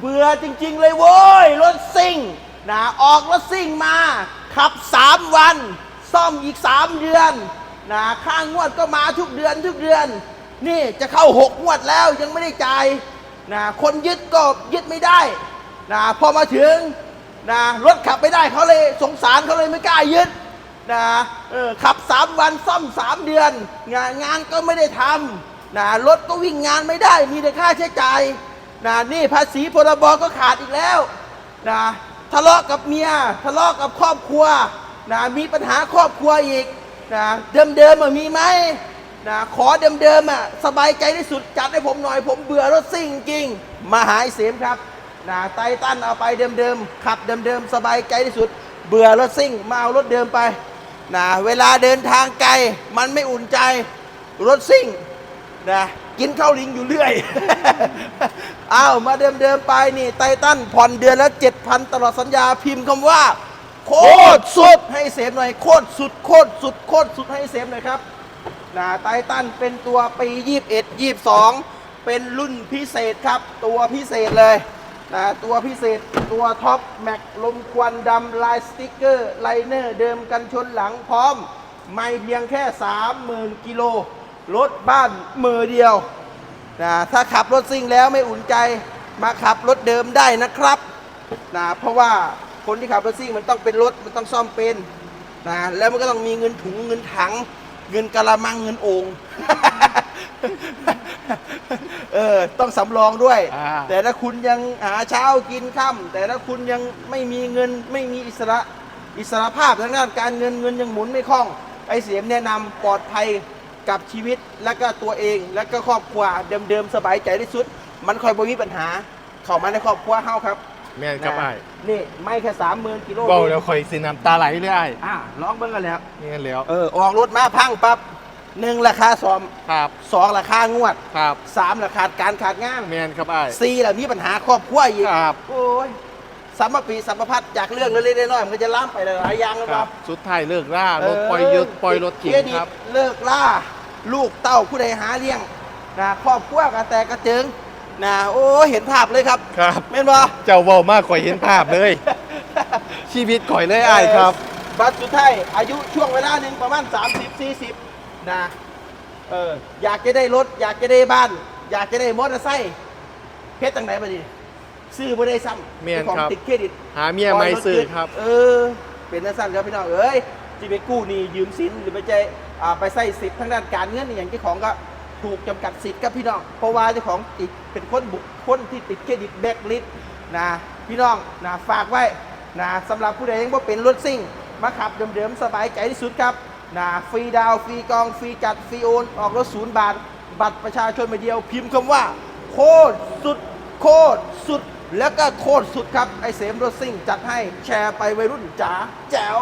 เบื่อจริงๆเลยโว้ย รถซิ่งนะออกรถซิ่งมาขับ 3 วัน ซ่อมอีก 3 เดือนนะค่างวดก็มาทุกเดือนทุกเดือน นี่จะเข้า 6 งวดแล้วยังไม่ได้จ่ายนะคนยึดก็ยึดไม่ได้นะพอมาถึงนะรถขับไม่ได้เขาเลยสงสารเขาเลยไม่กล้ายึดนะขับสามวันซ่อมสามเดือน งานงานก็ไม่ได้ทำนะรถก็วิ่งงานไม่ได้มีแต่ค่าใช้จ่าย นะนี่ภาษีพรบก็ขาดอีกแล้วนะทะเลาะกับเมียทะเลาะกับครอบครัวนะมีปัญหาครอบครัวอีกนะเดิมๆอะมีไหมนะขอเดิมๆอะสบายใจที่สุดจัดให้ผมหน่อย ผมเบื่อรถซิ่งจริงมาหายเสียมครับนะไตตันเอาไปเดิมๆขับเดิมๆสบายใจที่สุด เบื่อรถซิ่งมาเอารถเดิมไปนะเวลาเดินทางไกลมันไม่อุ่นใจรถซิ่งนะ กินข้าวลิงอยู่เรื่อย อ้าวมาเดิมๆไปนี่ไททันผ่อนเดือนละ7,000 ตลอดสัญญาพิมพ์คำว่า โคตรสุดให้เสพหน่อยโคตรสุดโคตรสุดโคตรสุดให้เสพหน่อยครับนะไททันเป็นตัวปี 21 22 เป็นรุ่นพิเศษครับ ตัวพิเศษเลยนะตัวพิเศษตัวท็อปแม็กลมควันดำลายสติกเกอร์ไลเนอร์เดิมกันชนหลังพร้อม ไม่เพียงแค่ 30,000 กิโล รถบ้านมือเดียวนะถ้าขับรถซิ่งแล้วไม่อุ่นใจมาขับรถเดิมได้นะครับนะเพราะว่าคนที่ขับรถซิ่งมันต้องเป็นรถมันต้องซ่อมเป็นนะแล้วมันก็ต้องมีเงินถุงเงินถัง เงินกะละมังเงินโอ่งเออต้องสำรองด้วยอ่าแต่ถ้าคุณยังหาเช้ากินค่ำแต่ถ้าคุณยังไม่มีเงินไม่มีอิสระอิสระภาพทางด้านการเงินเงินยังหมุนไม่คล่องไอเสียมแนะนำปลอดภัย กับชีวิตและก็ตัวเองและก็ครอบครัวเดิมๆสบายใจที่สุด มันคอยบ่มีปัญหา เข้ามาในครอบครัวเฮาครับแม่นครับนะไอ้ายนี่ไม่แค่สามหมื่นกิโลเบาแล้วคอยสิน้ำตาไหลเลยไอ้ายอ่าลองเบิ่งกันแล้วนี่นแล้วเออออกรถมาพังปั๊บหนึ่งราคาซ่อมครับสองราคางวดครับสามราคาการขาดงานแม่นครับไอ้ายสี่แล้วมีปัญหาครอบครัวอีกครับ โอ้ย สัมมปีสัมมพัฒน์จากเรื่องเล็กๆน้อยๆมันก็จะล้ามไปหลายๆอย่างแล้วครัเนาะบสุดท้ายเลิกล่ารถปล่อยยึดปล่อยรถเข็เครนดิคตรับ เลิกล่าลูกเต้าผู้ใดหาเลี้ยงนะครอบครัวกระแตกระเจิงนะโอ้เห็นภาพเลยครับครับแม่นบ่เจ้าเบามากข่อยเห็นภาพเลย ชีวิตข่อยเลยไอ้ายครับบัตรสุดท้ายอายุช่วงเวลาหนึ่งประมาณ 30 40นะเอออยากจะได้รถ อยากจะได้บ้าน อยากจะได้มอเตอร์ไซค์เพชรตั้งไหนมาดิ ซื้อบ่ได้ซ้ำแม่นเป็นของครับติดเครดิตหาเมียไม่ซื้อครับ เออ เป็นนักสั้นครับพี่น้องเอ้ยที่ไปกู้หนี่ยืมสินหรือไปใจอ่าไปใส่สิทธิ์ทางด้านการเงินอหย่างเจ้าของก็ถูกจำกัดสิทธิ์ครับพี่น้องเพราะว่าเจ้าของติดเป็นคนบุคคลที่ติดเครดิตแบล็คลิสต์นะพี่น้องนะฝากไว้นะสำหรับผู้ใดยังว่าเป็นรถซิ่ง มาขับเดิมๆสบายใจที่สุดครับนะฟรีดาวน์ฟรีกองฟรีจัดฟรีโอนออกรถศูนย์บาท บัตรประชาชนใบเดียวพิมพ์คำว่า โคตรสุดโคตรสุด แล้วก็โคตรสุดครับ ไอเสมรถซิ่งจัดให้แชร์ไปวัยรุ่นจ๋าแจ๋ว